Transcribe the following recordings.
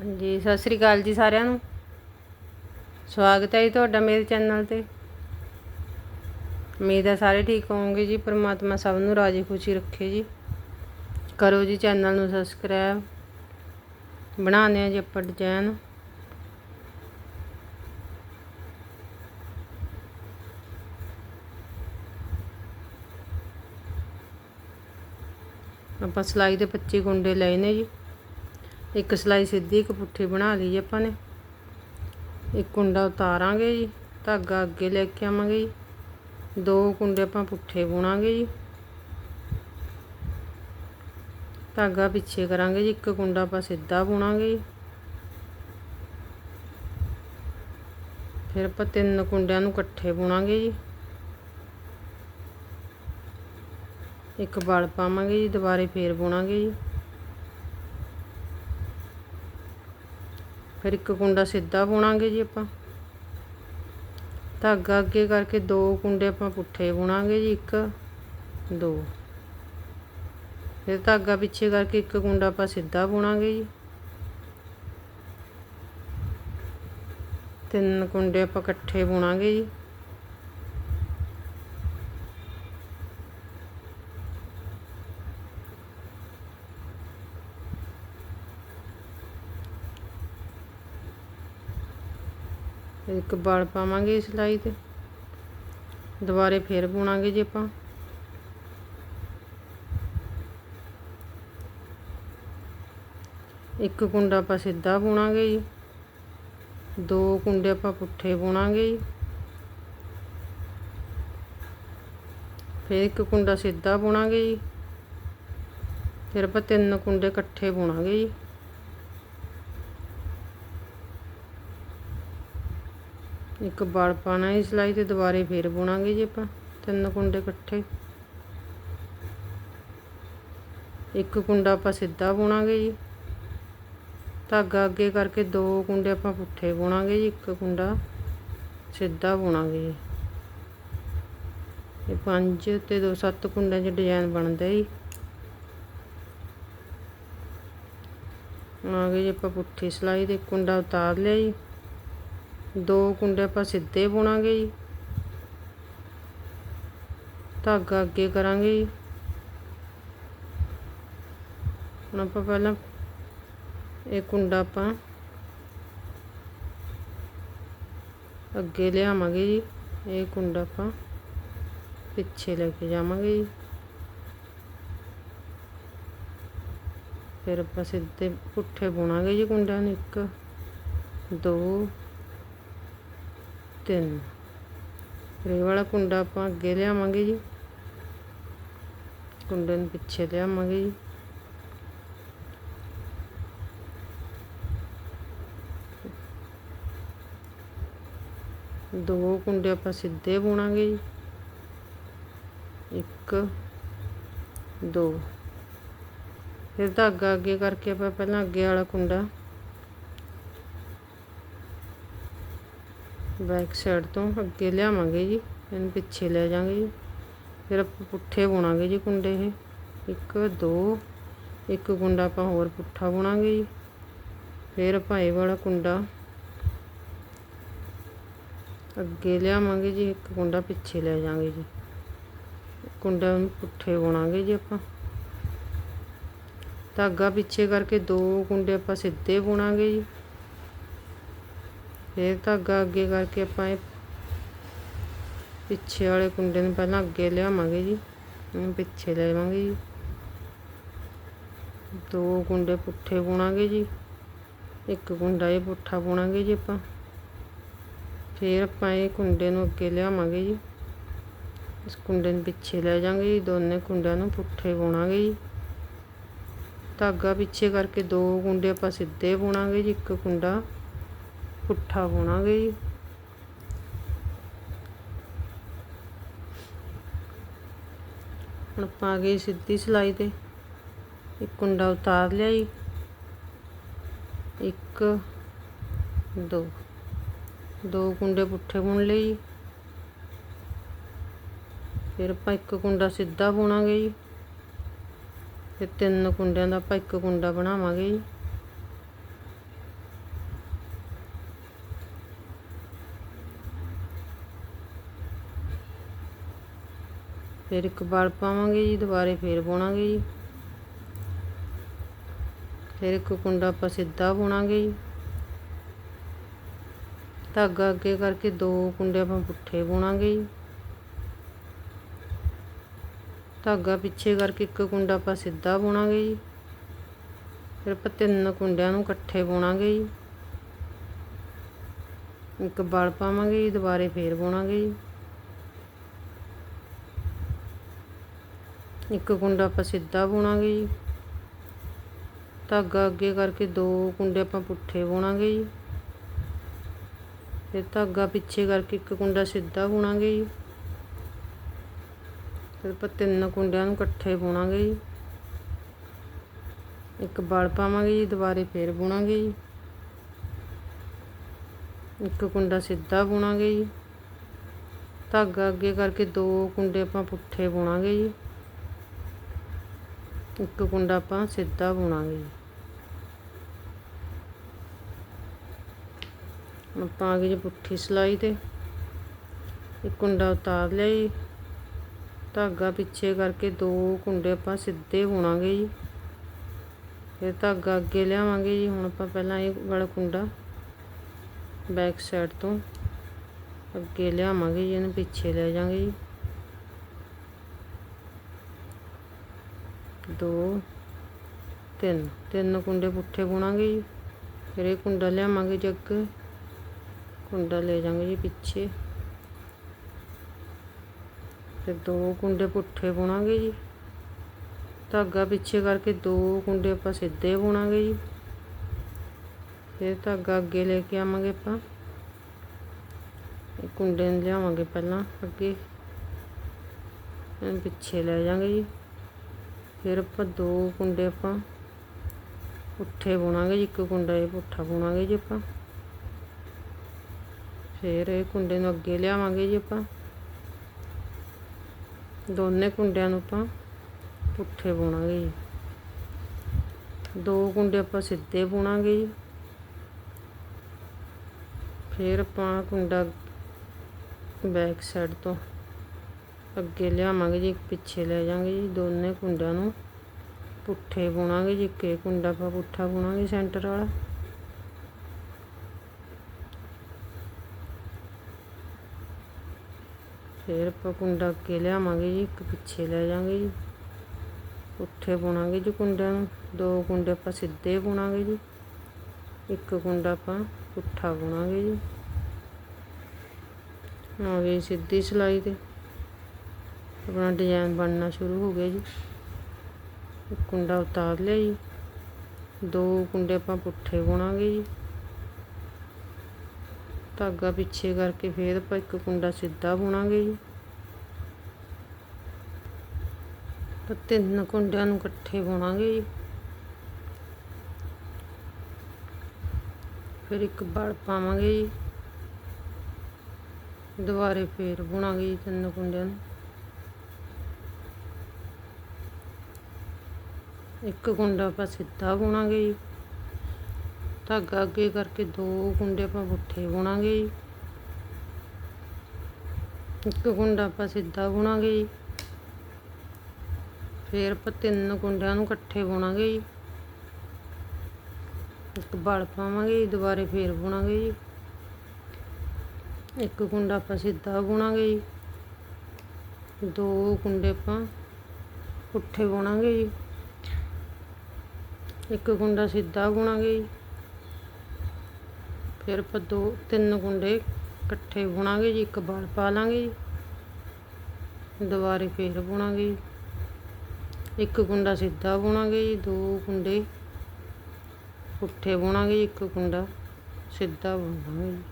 ਹਾਂਜੀ, ਸਤਿ ਸ੍ਰੀ ਅਕਾਲ ਜੀ ਸਾਰਿਆਂ ਨੂੰ। ਸਵਾਗਤ ਹੈ ਜੀ ਤੁਹਾਡਾ ਮੇਰੇ ਚੈਨਲ ਤੇ। ਉਮੀਦ ਹੈ ਸਾਰੇ ਠੀਕ ਹੋਵੋਗੇ ਜੀ, ਪ੍ਰਮਾਤਮਾ ਸਭ ਨੂੰ ਰਾਜੀ ਖੁਸ਼ੀ ਰੱਖੇ ਜੀ। ਕਰੋ ਜੀ ਚੈਨਲ ਨੂੰ ਸਬਸਕ੍ਰਾਈਬ। ਬਣਾਉਂਦੇ ਆ ਜੀ ਆਪਾਂ ਡਿਜ਼ਾਈਨ ਆਪਾਂ ਸਲਾਈ ਦੇ 25 ਗੁੰਡੇ ਲਏ ਨੇ ਜੀ। ਇੱਕ ਸਲਾਈ ਸਿੱਧੀ, ਇੱਕ ਪੁੱਠੀ ਬਣਾ ਲਈ ਜੀ ਆਪਾਂ ਨੇ। ਇੱਕ ਕੁੰਡਾ ਉਤਾਰਾਂਗੇ ਜੀ, ਧਾਗਾ ਅੱਗੇ ਲੈ ਕੇ ਆਵਾਂਗੇ ਜੀ। ਦੋ ਕੁੰਡੇ ਆਪਾਂ ਪੁੱਠੇ ਬੁਣਾਂਗੇ ਜੀ। ਧਾਗਾ ਪਿੱਛੇ ਕਰਾਂਗੇ ਜੀ, ਇੱਕ ਕੁੰਡਾ ਆਪਾਂ ਸਿੱਧਾ ਬੁਣਾਂਗੇ ਜੀ। ਫਿਰ ਆਪਾਂ ਤਿੰਨ ਕੁੰਡਿਆਂ ਨੂੰ ਇਕੱਠੇ ਬੁਣਾਂਗੇ ਜੀ। ਇੱਕ ਵਲ ਪਾਵਾਂਗੇ ਜੀ, ਦੁਬਾਰੇ ਫੇਰ ਬੁਣਾਂਗੇ ਜੀ। ਫਿਰ ਇੱਕ ਕੁੰਡਾ ਸਿੱਧਾ ਬੁਣਾਂਗੇ ਜੀ ਆਪਾਂ। ਧਾਗਾ ਅੱਗੇ ਕਰਕੇ ਦੋ ਕੁੰਡੇ ਆਪਾਂ ਪੁੱਠੇ ਬੁਣਾਂਗੇ ਜੀ, ਇੱਕ, ਦੋ। ਫਿਰ ਧਾਗਾ ਪਿੱਛੇ ਕਰਕੇ ਇੱਕ ਕੁੰਡਾ ਆਪਾਂ ਸਿੱਧਾ ਬੁਣਾਂਗੇ ਜੀ। ਤਿੰਨ ਕੁੰਡੇ ਆਪਾਂ ਇਕੱਠੇ ਬੁਣਾਂਗੇ ਜੀ। ਇੱਕ ਬਲ ਪਾਵਾਂਗੇ ਸਿਲਾਈ ਤੇ। ਦੁਬਾਰੇ ਫੇਰ ਬੁਣਾਂਗੇ ਜੀ ਆਪਾਂ। ਇੱਕ ਕੁੰਡਾ ਆਪਾਂ ਸਿੱਧਾ ਬੁਣਾਂਗੇ ਜੀ। ਦੋ ਕੁੰਡੇ ਆਪਾਂ ਪੁੱਠੇ ਬੁਣਾਂਗੇ ਜੀ। ਫਿਰ ਇੱਕ ਕੁੰਡਾ ਸਿੱਧਾ ਬੁਣਾਂਗੇ ਜੀ। ਫਿਰ ਆਪਾਂ ਤਿੰਨ ਕੁੰਡੇ ਇਕੱਠੇ ਬੁਣਾਂਗੇ ਜੀ। ਇੱਕ ਬਲ ਪਾਣਾ ਹੈ ਸਿਲਾਈ ਤੇ ਦੁਬਾਰੇ ਫੇਰ ਬੁਣਾਂਗੇ ਜੀ ਆਪਾਂ, ਤਿੰਨ ਕੁੰਡੇ ਇਕੱਠੇ। ਇੱਕ ਕੁੰਡਾ ਆਪਾਂ ਸਿੱਧਾ ਬੁਣਾਂਗੇ ਜੀ। ਧਾਗਾ ਅੱਗੇ ਕਰਕੇ ਦੋ ਕੁੰਡੇ ਆਪਾਂ ਪੁੱਠੇ ਬੁਣਾਂਗੇ ਜੀ, ਇੱਕ ਕੁੰਡਾ ਸਿੱਧਾ ਬੁਣਾਂਗੇ ਜੀ। ਇਹ ਪੰਜ ਤੇ ਦੋ, ਸੱਤ ਕੁੰਡਿਆਂ 'ਚ ਡਿਜ਼ਾਈਨ ਬਣਦਾ ਜੀ। ਆ ਜੀ ਆਪਾਂ ਪੁੱਠੀ ਸਿਲਾਈ ਦੇ ਕੁੰਡਾ ਉਤਾਰ ਲਿਆ ਜੀ। ਦੋ ਕੁੰਡੇ ਆਪਾਂ ਸਿੱਧੇ ਬੁਣਾਂਗੇ ਜੀ। ਧਾਗਾ ਅੱਗੇ ਕਰਾਂਗੇ ਜੀ। ਹੁਣ ਆਪਾਂ ਪਹਿਲਾਂ ਇਹ ਕੁੰਡਾ ਆਪਾਂ ਅੱਗੇ ਲਿਆਵਾਂਗੇ ਜੀ। ਇਹ ਕੁੰਡਾ ਆਪਾਂ ਪਿੱਛੇ ਲੈ ਕੇ ਜਾਵਾਂਗੇ ਜੀ। ਫਿਰ ਆਪਾਂ ਸਿੱਧੇ ਪੁੱਠੇ ਬੁਣਾਂਗੇ ਜੀ ਕੁੰਡਿਆਂ ਨੂੰ। ਇੱਕ, ਦੋ ਤਿੰਨ। ਫਿਰ ਇਹ ਵਾਲਾ ਕੁੰਡਾ ਆਪਾਂ ਅੱਗੇ ਲਿਆਵਾਂਗੇ ਜੀ। ਕੁੰਡੇ ਨੂੰ ਪਿੱਛੇ ਲਿਆਵਾਂਗੇ ਜੀ। ਦੋ ਕੁੰਡੇ ਆਪਾਂ ਸਿੱਧੇ ਬੁਣਾਂਗੇ ਜੀ। ਇੱਕ, ਦੋ। ਫਿਰ ਧਾਗਾ ਅੱਗੇ ਕਰਕੇ ਆਪਾਂ ਪਹਿਲਾਂ ਅੱਗੇ ਵਾਲਾ ਕੁੰਡਾ ਬੈਕ ਸਾਈਡ ਤੋਂ ਅੱਗੇ ਲਿਆਵਾਂਗੇ ਜੀ, ਇਹਨੂੰ ਪਿੱਛੇ ਲੈ ਜਾਵਾਂਗੇ ਜੀ। ਫਿਰ ਆਪਾਂ ਪੁੱਠੇ ਬੁਣਾਂਗੇ ਜੀ ਕੁੰਡੇ ਇਹ। ਇੱਕ, ਦੋ, ਇੱਕ ਕੁੰਡਾ ਆਪਾਂ ਹੋਰ ਪੁੱਠਾ ਬੁਣਾਂਗੇ ਜੀ। ਫਿਰ ਆਪਾਂ ਇਹ ਵਾਲਾ ਕੁੰਡਾ ਅੱਗੇ ਲਿਆਵਾਂਗੇ ਜੀ, ਇੱਕ ਕੁੰਡਾ ਪਿੱਛੇ ਲੈ ਜਾਵਾਂਗੇ ਜੀ। ਕੁੰਡਾ ਨੂੰ ਪੁੱਠੇ ਬੁਣਾਂਗੇ ਜੀ ਆਪਾਂ। ਧਾਗਾ ਪਿੱਛੇ ਕਰਕੇ ਦੋ ਕੁੰਡੇ ਆਪਾਂ ਸਿੱਧੇ ਬੁਣਾਂਗੇ ਜੀ। ਫਿਰ ਧਾਗਾ ਅੱਗੇ ਕਰਕੇ ਆਪਾਂ ਇਹ ਪਿੱਛੇ ਵਾਲੇ ਕੁੰਡੇ ਨੂੰ ਪਹਿਲਾਂ ਅੱਗੇ ਲਿਆਵਾਂਗੇ ਜੀ। ਇਹਨੂੰ ਪਿੱਛੇ ਲੈ ਜਾਵਾਂਗੇ ਜੀ। ਦੋ ਕੁੰਡੇ ਪੁੱਠੇ ਬੁਣਾਂਗੇ ਜੀ। ਇੱਕ ਕੁੰਡਾ ਇਹ ਪੁੱਠਾ ਬੁਣਾਂਗੇ ਜੀ ਆਪਾਂ। ਫਿਰ ਆਪਾਂ ਇਹ ਕੁੰਡੇ ਨੂੰ ਅੱਗੇ ਲਿਆਵਾਂਗੇ ਜੀ। ਇਸ ਕੁੰਡੇ ਨੂੰ ਪਿੱਛੇ ਲੈ ਜਾਵਾਂਗੇ ਜੀ। ਦੋਨੇ ਕੁੰਡਿਆਂ ਨੂੰ ਪੁੱਠੇ ਬੁਣਾਂਗੇ ਜੀ। ਧਾਗਾ ਪਿੱਛੇ ਕਰਕੇ ਦੋ ਕੁੰਡੇ ਆਪਾਂ ਸਿੱਧੇ ਬੁਣਾਂਗੇ ਜੀ। ਇੱਕ ਕੁੰਡਾ ਪੁੱਠਾ ਬੁਣਾਂਗੇ ਜੀ। ਹੁਣ ਆਪਾਂ ਗਏ ਸਿੱਧੀ ਸਿਲਾਈ ਤੇ। ਇੱਕ ਕੁੰਡਾ ਉਤਾਰ ਲਿਆ ਜੀ। ਇੱਕ, ਦੋ। ਦੋ ਕੁੰਡੇ ਪੁੱਠੇ ਬੁਣ ਲਏ ਜੀ। ਫਿਰ ਆਪਾਂ ਇੱਕ ਕੁੰਡਾ ਸਿੱਧਾ ਬੁਣਾਂਗੇ ਜੀ। ਫਿਰ ਤਿੰਨ ਕੁੰਡਿਆਂ ਦਾ ਆਪਾਂ ਇੱਕ ਕੁੰਡਾ ਬਣਾਵਾਂਗੇ ਜੀ। ਫਿਰ ਇੱਕ ਵਲ ਪਾਵਾਂਗੇ ਜੀ, ਦੁਬਾਰੇ ਫੇਰ ਬੁਣਾਂਗੇ ਜੀ। ਫਿਰ ਇੱਕ ਕੁੰਡਾ ਆਪਾਂ ਸਿੱਧਾ ਬੁਣਾਂਗੇ ਜੀ। ਧਾਗਾ ਅੱਗੇ ਕਰਕੇ ਦੋ ਕੁੰਡੇ ਆਪਾਂ ਪੁੱਠੇ ਬੁਣਾਂਗੇ ਜੀ। ਧਾਗਾ ਪਿੱਛੇ ਕਰਕੇ ਇੱਕ ਕੁੰਡਾ ਆਪਾਂ ਸਿੱਧਾ ਬੁਣਾਂਗੇ ਜੀ। ਫਿਰ ਆਪਾਂ ਤਿੰਨ ਕੁੰਡਿਆਂ ਨੂੰ ਇਕੱਠੇ ਬੁਣਾਂਗੇ ਜੀ। ਇੱਕ ਵਲ ਪਾਵਾਂਗੇ ਜੀ, ਦੁਬਾਰੇ ਫੇਰ ਬੁਣਾਂਗੇ ਜੀ। ਇੱਕ ਕੁੰਡਾ ਆਪਾਂ ਸਿੱਧਾ ਬੁਣਾਂਗੇ ਜੀ। ਧਾਗਾ ਅੱਗੇ ਕਰਕੇ ਦੋ ਕੁੰਡੇ ਆਪਾਂ ਪੁੱਠੇ ਬੁਣਾਂਗੇ ਜੀ। ਫਿਰ ਧਾਗਾ ਪਿੱਛੇ ਕਰਕੇ ਇੱਕ ਕੁੰਡਾ ਸਿੱਧਾ ਬੁਣਾਂਗੇ ਜੀ। ਫਿਰ ਆਪਾਂ ਤਿੰਨ ਕੁੰਡਿਆਂ ਨੂੰ ਇਕੱਠੇ ਬੁਣਾਂਗੇ ਜੀ। ਇੱਕ ਬਲ ਪਾਵਾਂਗੇ ਜੀ, ਦੁਬਾਰੇ ਫੇਰ ਬੁਣਾਂਗੇ ਜੀ। ਇੱਕ ਕੁੰਡਾ ਸਿੱਧਾ ਬੁਣਾਂਗੇ ਜੀ। ਧਾਗਾ ਅੱਗੇ ਕਰਕੇ ਦੋ ਕੁੰਡੇ ਆਪਾਂ ਪੁੱਠੇ ਬੁਣਾਂਗੇ ਜੀ। ਇੱਕ ਕੁੰਡਾ ਆਪਾਂ ਸਿੱਧਾ ਬੁਣਾਂਗੇ। ਜੀ ਆਪਾਂ ਆ ਗਏ ਜੀ ਪੁੱਠੀ ਸਲਾਈ ਤੇ। ਇੱਕ ਕੁੰਡਾ ਉਤਾਰ ਲਿਆ ਜੀ। ਧਾਗਾ ਪਿੱਛੇ ਕਰਕੇ ਦੋ ਕੁੰਡੇ ਆਪਾਂ ਸਿੱਧੇ ਬੁਣਾਂਗੇ ਜੀ। ਫਿਰ ਧਾਗਾ ਅੱਗੇ ਲਿਆਵਾਂਗੇ ਜੀ। ਹੁਣ ਆਪਾਂ ਪਹਿਲਾਂ ਇਹ ਵਾਲਾ ਕੁੰਡਾ ਬੈਕ ਸਾਈਡ ਤੋਂ ਅੱਗੇ ਲਿਆਵਾਂਗੇ ਜੀ। ਇਹਨੂੰ ਪਿੱਛੇ ਲੈ ਜਾਵਾਂਗੇ ਜੀ। ਦੋ, ਤਿੰਨ। ਤਿੰਨ ਕੁੰਡੇ ਪੁੱਠੇ ਬੁਣਾਂਗੇ ਜੀ। ਫਿਰ ਇਹ ਕੁੰਡਾ ਲਿਆਵਾਂਗੇ ਜੀ ਅੱਗੇ ਕੁੰਡਾ ਲੈ ਜਾਵਾਂਗੇ ਜੀ ਪਿੱਛੇ। ਫਿਰ ਦੋ ਕੁੰਡੇ ਪੁੱਠੇ ਬੁਣਾਂਗੇ ਜੀ। ਧਾਗਾ ਪਿੱਛੇ ਕਰਕੇ ਦੋ ਕੁੰਡੇ ਆਪਾਂ ਸਿੱਧੇ ਬੁਣਾਂਗੇ ਜੀ। ਫਿਰ ਧਾਗਾ ਅੱਗੇ ਲੈ ਕੇ ਆਵਾਂਗੇ ਆਪਾਂ। ਕੁੰਡੇ ਨੂੰ ਲਿਆਵਾਂਗੇ ਪਹਿਲਾਂ ਅੱਗੇ। ਪਿੱਛੇ ਲੈ ਜਾਵਾਂਗੇ ਜੀ। ਫਿਰ ਆਪਾਂ ਦੋ ਕੁੰਡੇ ਆਪਾਂ ਪੁੱਠੇ ਬੁਣਾਂਗੇ ਜੀ ਇੱਕ ਕੁੰਡਾ ਇਹ ਪੁੱਠਾ ਬੁਣਾਂਗੇ ਜੀ ਆਪਾਂ। ਫਿਰ ਇਹ ਕੁੰਡੇ ਨੂੰ ਅੱਗੇ ਲਿਆਵਾਂਗੇ ਜੀ ਆਪਾਂ। ਦੋਨੇ ਕੁੰਡਿਆਂ ਨੂੰ ਆਪਾਂ ਪੁੱਠੇ ਬੁਣਾਂਗੇ ਜੀ। ਦੋ ਕੁੰਡੇ ਆਪਾਂ ਸਿੱਧੇ ਬੁਣਾਂਗੇ ਜੀ। ਫਿਰ ਆਪਾਂ ਕੁੰਡਾ ਬੈਕ ਸਾਈਡ ਤੋਂ ਅੱਗੇ ਲਿਆਵਾਂਗੇ ਜੀ ਪਿੱਛੇ ਲੈ ਜਾਵਾਂਗੇ ਜੀ, ਦੋਨੇ ਕੁੰਡਿਆਂ ਨੂੰ। ਪੁੱਠੇ ਬੁਣਾਂਗੇ ਜੀ, ਇੱਕ ਕੁੰਡਾ ਆਪਾਂ ਪੁੱਠਾ ਬੁਣਾਂਗੇ ਸੈਂਟਰ ਵਾਲਾ। ਫਿਰ ਆਪਾਂ ਕੁੰਡਾ ਅੱਗੇ ਲਿਆਵਾਂਗੇ ਜੀ, ਇੱਕ ਪਿੱਛੇ ਲੈ ਜਾਵਾਂਗੇ ਜੀ। ਪੁੱਠੇ ਬੁਣਾਂਗੇ ਜੀ ਕੁੰਡਿਆਂ ਨੂੰ, ਦੋ ਕੁੰਡੇ ਆਪਾਂ ਸਿੱਧੇ ਬੁਣਾਂਗੇ ਜੀ। ਇੱਕ ਕੁੰਡਾ ਆਪਾਂ ਪੁੱਠਾ ਬੁਣਾਂਗੇ ਜੀ। ਆ ਗਈ ਸਿੱਧੀ ਸਲਾਈ ਤੇ। ਆਪਣਾ ਡਿਜ਼ਾਈਨ ਬਣਨਾ ਸ਼ੁਰੂ ਹੋ ਗਿਆ ਜੀ। ਇੱਕ ਕੁੰਡਾ ਉਤਾਰ ਲਿਆ ਜੀ। ਦੋ ਕੁੰਡੇ ਆਪਾਂ ਪੁੱਠੇ ਬੁਣਾਂਗੇ ਜੀ। ਧਾਗਾ ਪਿੱਛੇ ਕਰਕੇ ਫੇਰ ਆਪਾਂ ਇੱਕ ਕੁੰਡਾ ਸਿੱਧਾ ਬੁਣਾਂਗੇ ਜੀ। ਤਾਂ ਤਿੰਨ ਕੁੰਡਿਆਂ ਨੂੰ ਇਕੱਠੇ ਬੁਣਾਂਗੇ ਜੀ। ਫਿਰ ਇੱਕ ਵਲ ਪਾਵਾਂਗੇ ਜੀ। ਦੁਬਾਰੇ ਫੇਰ ਬੁਣਾਂਗੇ ਜੀ ਤਿੰਨ ਕੁੰਡਿਆਂ ਨੂੰ। ਇੱਕ ਕੁੰਡਾ ਆਪਾਂ ਸਿੱਧਾ ਬੁਣਾਂਗੇ ਜੀ। ਧਾਗਾ ਅੱਗੇ ਕਰਕੇ ਦੋ ਕੁੰਡੇ ਆਪਾਂ ਪੁੱਠੇ ਬੁਣਾਂਗੇ ਜੀ। ਇੱਕ ਕੁੰਡਾ ਆਪਾਂ ਸਿੱਧਾ ਬੁਣਾਂਗੇ ਜੀ। ਫਿਰ ਆਪਾਂ ਤਿੰਨ ਕੁੰਡਿਆਂ ਨੂੰ ਇਕੱਠੇ ਬੁਣਾਂਗੇ ਜੀ। ਇੱਕ ਵਲ ਪਾਵਾਂਗੇ ਜੀ, ਦੁਬਾਰੇ ਫੇਰ ਬੁਣਾਂਗੇ ਜੀ। ਇੱਕ ਕੁੰਡਾ ਆਪਾਂ ਸਿੱਧਾ ਬੁਣਾਂਗੇ ਜੀ। ਦੋ ਕੁੰਡੇ ਆਪਾਂ ਪੁੱਠੇ ਬੁਣਾਂਗੇ ਜੀ। ਇੱਕ ਕੁੰਡਾ ਸਿੱਧਾ ਬੁਣਾਂਗੇ ਜੀ। ਫਿਰ ਆਪਾਂ ਦੋ, ਤਿੰਨ ਕੁੰਡੇ ਇਕੱਠੇ ਬੁਣਾਂਗੇ ਜੀ, ਇੱਕ ਵਲ ਪਾ ਲਾਂਗੇ ਜੀ। ਦੁਬਾਰੇ ਫੇਰ ਬੁਣਾਂਗੇ ਜੀ। ਇੱਕ ਕੁੰਡਾ ਸਿੱਧਾ ਬੁਣਾਂਗੇ ਜੀ, ਦੋ ਕੁੰਡੇ ਪੁੱਠੇ ਬੁਣਾਂਗੇ ਜੀ, ਇੱਕ ਕੁੰਡਾ ਸਿੱਧਾ ਬੁਣਾਂਗੇ ਜੀ।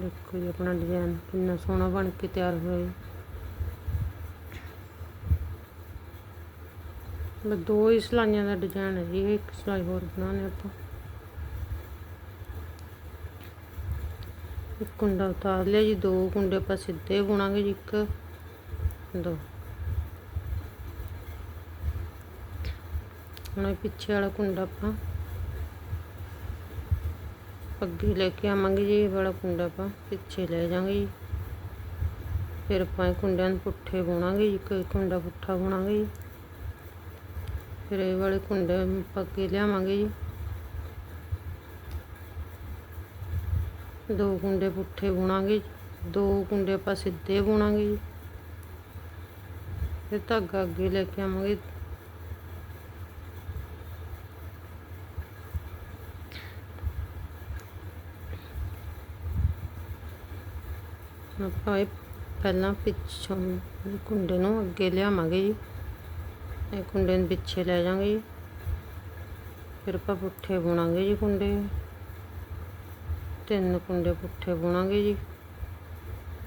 ਦੇਖੋ ਜੀ, ਆਪਣਾ ਡਿਜ਼ਾਈਨ ਕਿੰਨਾ ਸੋਹਣਾ ਬਣ ਕੇ ਤਿਆਰ ਹੋਇਆ ਬਸ ਦੋ ਹੀ ਸਲਾਈਆਂ ਦਾ ਡਿਜ਼ਾਈਨ ਹੈ ਜੀ, ਇੱਕ ਸਲਾਈ ਹੋਰ ਬਣਾਉਣੇ ਆਪਾਂ। ਇੱਕ ਕੁੰਡਾ ਉਤਾਰ ਲਿਆ ਜੀ, ਦੋ ਕੁੰਡੇ ਆਪਾਂ ਸਿੱਧੇ ਬੁਣਾਂਗੇ ਜੀ, ਇੱਕ, ਦੋ। ਹੁਣ ਪਿੱਛੇ ਵਾਲਾ ਕੁੰਡਾ ਆਪਾਂ ਅੱਗੇ ਲੈ ਕੇ ਆਵਾਂਗੇ ਜੀ, ਇਹ ਵਾਲਾ ਕੁੰਡਾ ਆਪਾਂ ਪਿੱਛੇ ਲੈ ਜਾਵਾਂਗੇ ਜੀ। ਫਿਰ ਆਪਾਂ ਇਹ ਕੁੰਡਿਆਂ ਨੂੰ ਪੁੱਠੇ ਬੁਣਾਂਗੇ ਜੀ, ਇੱਕ ਕੁੰਡਾ ਪੁੱਠਾ ਬੁਣਾਂਗੇ ਜੀ। ਫਿਰ ਇਹ ਵਾਲੇ ਕੁੰਡੇ ਆਪਾਂ ਅੱਗੇ ਲਿਆਵਾਂਗੇ ਜੀ। ਦੋ ਕੁੰਡੇ ਪੁੱਠੇ ਬੁਣਾਂਗੇ ਜੀ। ਦੋ ਕੁੰਡੇ ਆਪਾਂ ਸਿੱਧੇ ਬੁਣਾਂਗੇ ਜੀ। ਫਿਰ ਧਾਗਾ ਅੱਗੇ ਲੈ ਕੇ ਆਵਾਂਗੇ। ਆਪਾਂ ਇਹ ਪਹਿਲਾਂ ਪਿੱਛੋਂ ਕੁੰਡੇ ਨੂੰ ਅੱਗੇ ਲਿਆਵਾਂਗੇ ਜੀ। ਇਹ ਕੁੰਡੇ ਨੂੰ ਪਿੱਛੇ ਲੈ ਜਾਵਾਂਗੇ ਜੀ। ਫਿਰ ਆਪਾਂ ਪੁੱਠੇ ਬੁਣਾਂਗੇ ਜੀ ਕੁੰਡੇ। ਤਿੰਨ ਕੁੰਡੇ ਪੁੱਠੇ ਬੁਣਾਂਗੇ ਜੀ।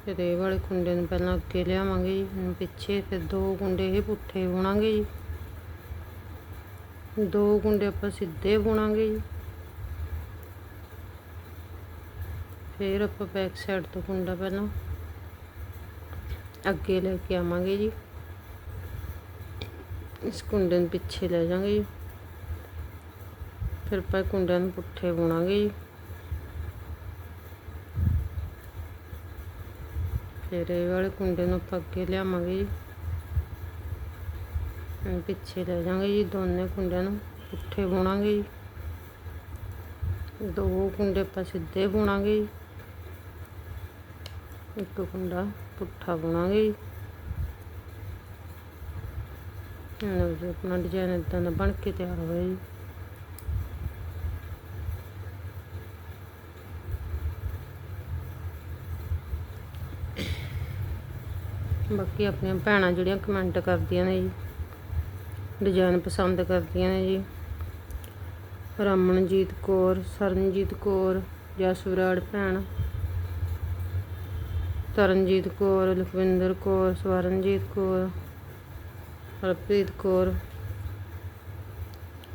ਫਿਰ ਇਹ ਵਾਲੇ ਕੁੰਡੇ ਨੂੰ ਪਹਿਲਾਂ ਅੱਗੇ ਲਿਆਵਾਂਗੇ ਜੀ। ਹੁਣ ਪਿੱਛੇ ਫਿਰ ਦੋ ਕੁੰਡੇ ਇਹ ਪੁੱਠੇ ਬੁਣਾਂਗੇ ਜੀ। ਦੋ ਕੁੰਡੇ ਆਪਾਂ ਸਿੱਧੇ ਬੁਣਾਂਗੇ ਜੀ। ਫਿਰ ਆਪਾਂ ਬੈਕ ਸਾਈਡ ਤੋਂ ਕੁੰਡਾ ਪਹਿਲਾਂ ਅੱਗੇ ਲੈ ਕੇ ਆਵਾਂਗੇ ਜੀ। ਇਸ ਕੁੰਡੇ ਨੂੰ ਪਿੱਛੇ ਲੈ ਜਾਵਾਂਗੇ ਜੀ। ਫਿਰ ਆਪਾਂ ਕੁੰਡਿਆਂ ਨੂੰ ਪੁੱਠੇ ਬੁਣਾਂਗੇ ਜੀ। ਫਿਰ ਇਹ ਵਾਲੇ ਕੁੰਡੇ ਨੂੰ ਆਪਾਂ ਅੱਗੇ ਲਿਆਵਾਂਗੇ ਜੀ। ਪਿੱਛੇ ਲੈ ਜਾਵਾਂਗੇ ਜੀ, ਦੋਨੇ ਕੁੰਡਿਆਂ ਨੂੰ ਪੁੱਠੇ ਬੁਣਾਂਗੇ ਜੀ। ਦੋ ਕੁੰਡੇ ਆਪਾਂ ਸਿੱਧੇ ਬੁਣਾਂਗੇ ਜੀ। ਇੱਕ ਕੁੰਡਾ ਪੁੱਠਾ ਬੁਣਾਂਗੇ ਜੀ। ਲਓ ਜੀ, ਆਪਣਾ ਡਿਜ਼ਾਈਨ ਇਦਾਂ ਦਾ ਬਣ ਕੇ ਤਿਆਰ ਹੋਇਆ ਜੀ। ਬਾਕੀ ਆਪਣੀਆਂ ਭੈਣਾਂ ਜਿਹੜੀਆਂ ਕਮੈਂਟ ਕਰਦੀਆਂ ਨੇ ਜੀ ਡਿਜ਼ਾਈਨ ਪਸੰਦ ਕਰਦੀਆਂ ਨੇ ਜੀ। ਰਮਨਜੀਤ ਕੌਰ, ਸਰਨਜੀਤ ਕੌਰ ਜਸਵਰਾੜ ਭੈਣ, ਤਰਨਜੀਤ ਕੌਰ, ਲਖਵਿੰਦਰ ਕੌਰ, ਸਵਰਨਜੀਤ ਕੌਰ ਹਰਪ੍ਰੀਤ ਕੌਰ।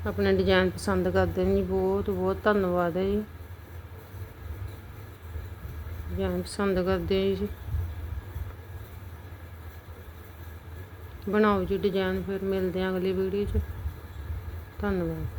ਆਪਣੇ ਡਿਜ਼ਾਈਨ ਪਸੰਦ ਕਰਦੇ ਨੇ ਜੀ, ਬਹੁਤ ਬਹੁਤ ਧੰਨਵਾਦ ਹੈ ਜੀ। ਡਿਜ਼ਾਈਨ ਪਸੰਦ ਕਰਦੇ ਜੀ। ਬਣਾਓ ਜੀ ਡਿਜ਼ਾਈਨ ਫਿਰ ਮਿਲਦੇ ਆ ਅਗਲੀ ਵੀਡੀਓ 'ਚ। ਧੰਨਵਾਦ।